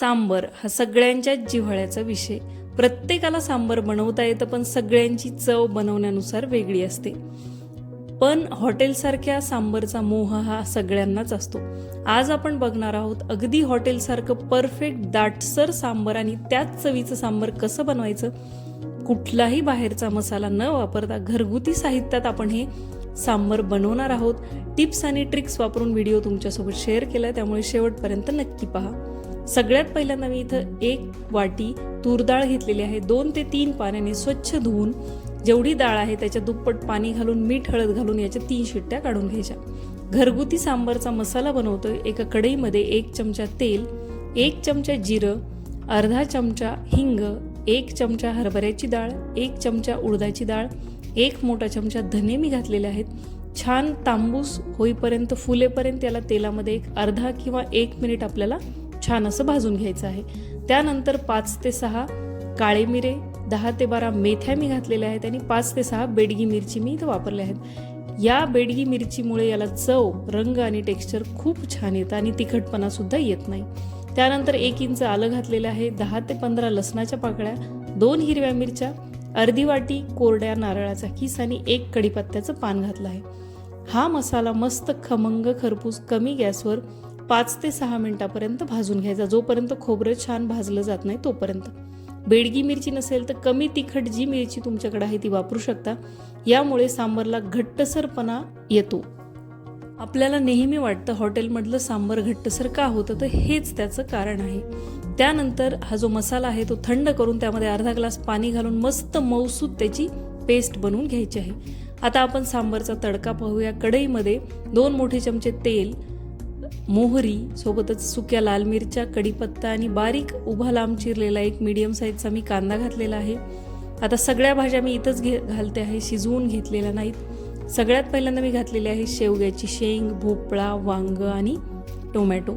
सांबर हा सगळ्यांच्याच जिव्हाळ्याचा विषय. प्रत्येकाला सांबर बनवता येतं पण सगळ्यांची चव बनवण्यानुसार वेगळी असते. पण हॉटेलसारख्या सांबरचा मोह हा सगळ्यांनाच असतो. आज आपण बघणार आहोत अगदी हॉटेलसारखं परफेक्ट दाटसर सांबर आणि त्याच चवीचं सांबर कसं बनवायचं? कुठलाही बाहेरचा मसाला न वापरता घरगुती साहित्यात आपण हे सांबर बनवणार आहोत. टिप्स आणि ट्रिक्स वापरून व्हिडिओ तुमच्यासोबत शेअर केला त्यामुळे शेवटपर्यंत नक्की पहा. सगळ्यात पहिल्यांदा मी इथं एक वाटी तूर डाळ घेतलेली आहे. दोन ते तीन पाण्याने स्वच्छ धुवून जेवढी डाळ आहे त्याच्या दुप्पट पाणी घालून मीठ हळद घालून याच्या तीन शिट्ट्या काढून घ्यायच्या. घरगुती सांबारचा मसाला बनवतोय. एका कढईमध्ये एक चमचा तेल एक चमचा जिरं अर्धा चमचा हिंग एक चमचा हरभऱ्याची डाळ एक चमचा उडदाची डाळ एक मोठा चमचा धने मी घातलेले आहेत. छान तांबूस होईपर्यंत फुलेपर्यंत याला तेलामध्ये एक अर्धा किंवा एक मिनिट आपल्याला छान असं भाजून घ्यायचं आहे. त्यानंतर पाच ते सहा काळे मिरे दहा ते बारा मेथ्या मी घातलेल्या आहेत आणि पाच ते सहा बेडगी मिरची मी इथं वापरल्या आहेत. या बेडगी मिरचीमुळे याला चव रंग आणि टेक्स्चर खूप छान येतं आणि तिखटपणासुद्धा येत नाही. त्यानंतर एक इंच आलं घातलेलं आहे दहा ते पंधरा लसणाच्या पाकळ्या दोन हिरव्या मिरच्या अर्धी वाटी कोरड्या नारळाचा किस आणि एक कढीपत्त्याचं पान घातलं आहे. हा मसाला मस्त खमंग खरपूस कमी गॅसवर पाच ते सहा मिनिटापर्यंत भाजून घ्यायचा. जोपर्यंत खोबरं छान भाजलं जात नाही तोपर्यंत. बेडगी मिरची नसेल तर कमी तिखट जी मिरची तुमच्याकडे आहे ती वापरू शकता. यामुळे सांबरला घट्टसरपणा येतो. आपल्याला नेहमी वाटतं हॉटेलमधलं सांबर घट्टसर का होतं? तर हेच त्याचं कारण आहे. त्यानंतर हा जो मसाला आहे तो थंड करून त्यामध्ये अर्धा ग्लास पाणी घालून मस्त मऊसूत त्याची पेस्ट बनवून घ्यायची आहे. आता आपण सांबरचा तडका पाहूया. कढईमध्ये दोन मोठे चमचे तेल मोहरी सोबतच सुक्या लाल मिरच्या कढीपत्ता आणि बारीक उभा लांब चिरलेला एक मीडियम साईजचा मी कांदा घातलेला आहे. आता सगळ्या भाज्या मी इथंच घे घालते आहे शिजवून घेतलेल्या नाहीत. सगळ्यात पहिल्यांदा मी घातलेली आहे शेवग्याची शेंग भोपळा वांग आणि टोमॅटो.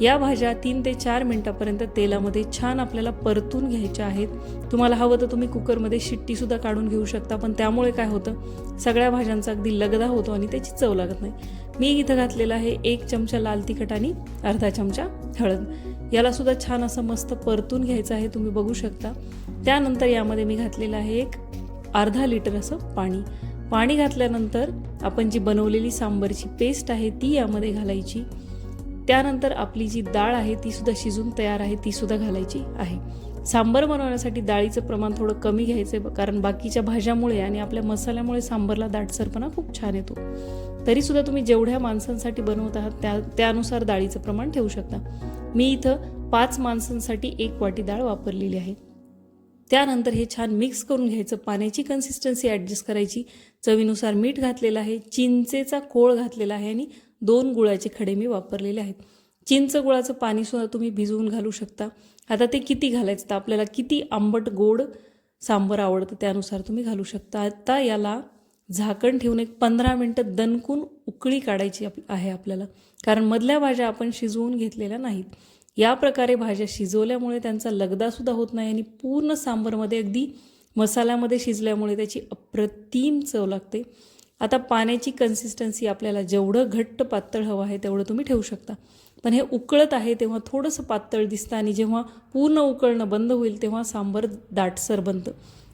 या भाज्या तीन ते चार मिनटापर्यंत तेलामध्ये छान आपल्याला परतून घ्यायच्या आहेत. तुम्हाला हवं तर तुम्ही कुकरमध्ये शिट्टीसुद्धा काढून घेऊ शकता पण त्यामुळे काय होतं सगळ्या भाज्यांचा अगदी लगदा होतो आणि त्याची चव लागत नाही. मी इथं घातलेलं आहे एक चमचा लाल तिखट आणि अर्धा चमचा हळद. याला सुद्धा छान असं मस्त परतून घ्यायचं आहे तुम्ही बघू शकता. त्यानंतर यामध्ये मी घातलेलं आहे एक अर्धा लिटर असं पाणी. पाणी घातल्यानंतर आपण जी बनवलेली सांबरची पेस्ट आहे ती यामध्ये घालायची. त्यानंतर आपली जी डाळ आहे ती सुद्धा शिजून तयार आहे ती सुद्धा घालायची आहे. सांबर बनवण्यासाठी डाळीचं प्रमाण थोडं कमी घ्यायचं कारण बाकीच्या भाज्यामुळे आणि आपल्या मसाल्यामुळे सांबरला दाटसरपणा खूप छान येतो. तरीसुद्धा तुम्ही जेवढ्या माणसांसाठी बनवत आहात त्या त्यानुसार डाळीचं प्रमाण ठेवू शकता. मी इथं पाच माणसांसाठी एक वाटी डाळ वापरलेली आहे. त्यानंतर हे छान मिक्स करून घ्यायचं पाण्याची कन्सिस्टन्सी ॲडजस्ट करायची. चवीनुसार मीठ घातलेलं आहे चिंचेचा कोळ घातलेला आहे आणि दोन गुळाचे खडे मी वापरलेले आहेत. चिंच गुळाचं पाणीसुद्धा तुम्ही भिजवून घालू शकता. आता ते किती घालायचं? तर आपल्याला किती आंबट गोड सांबर आवडतं त्यानुसार तुम्ही घालू शकता. आता याला झाकण ठेवून एक पंधरा मिनटं दणकून उकळी काढायची आप आहे आपल्याला. कारण मधल्या भाज्या आपण शिजवून घेतलेल्या नाहीत. या प्रकारे भाज्या शिजवल्यामुळे त्यांचा लगदासुद्धा होत नाही आणि पूर्ण सांबरमध्ये अगदी मसाल्यामध्ये शिजल्यामुळे त्याची अप्रतिम चव लागते. आता पाण्याची कन्सिस्टन्सी आपल्याला जेवढं घट्ट पातळ हवं आहे तेवढं तुम्ही ठेवू शकता. पण हे उकळत आहे तेव्हा थोडंसं पातळ दिसतं आणि जेव्हा पूर्ण उकळणं बंद होईल तेव्हा सांबर दाटसर बनतं.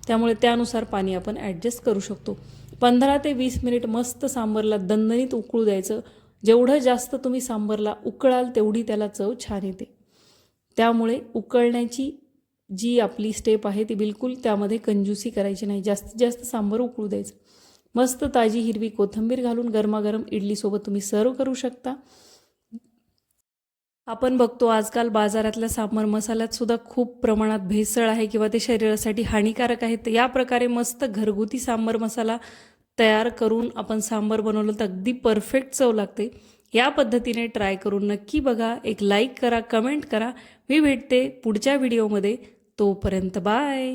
त्यामुळे त्यानुसार पाणी आपण ॲडजस्ट करू शकतो. पंधरा ते वीस मिनिट मस्त सांबरला दणदणीत उकळू द्यायचं. जेवढं जास्त तुम्ही सांबरला उकळाल तेवढी त्याला चव छान येते. त्यामुळे उकळण्याची जी आपली स्टेप आहे ती बिलकुल त्यामध्ये कंजूसी करायची नाही. जास्तीत जास्त सांबर उकळू द्यायचं. मस्त ताजी हिरवी कोथिंबीर घालून गरमागरम इडलीसोबत तुम्ही सर्व करू शकता. आपण बघतो आजकाल बाजारातल्या सांबर मसाल्यात सुद्धा खूप प्रमाणात भेसळ आहे किंवा ते शरीरासाठी हानिकारक आहे तर या प्रकारे मस्त घरगुती सांबर मसाला तयार करून आपण सांबर बनवलं तर अगदी परफेक्ट चव लागते. या पद्धतीने ट्राय करून नक्की बघा. एक लाईक करा कमेंट करा. मी भेटते पुढच्या व्हिडिओमध्ये. तोपर्यंत बाय.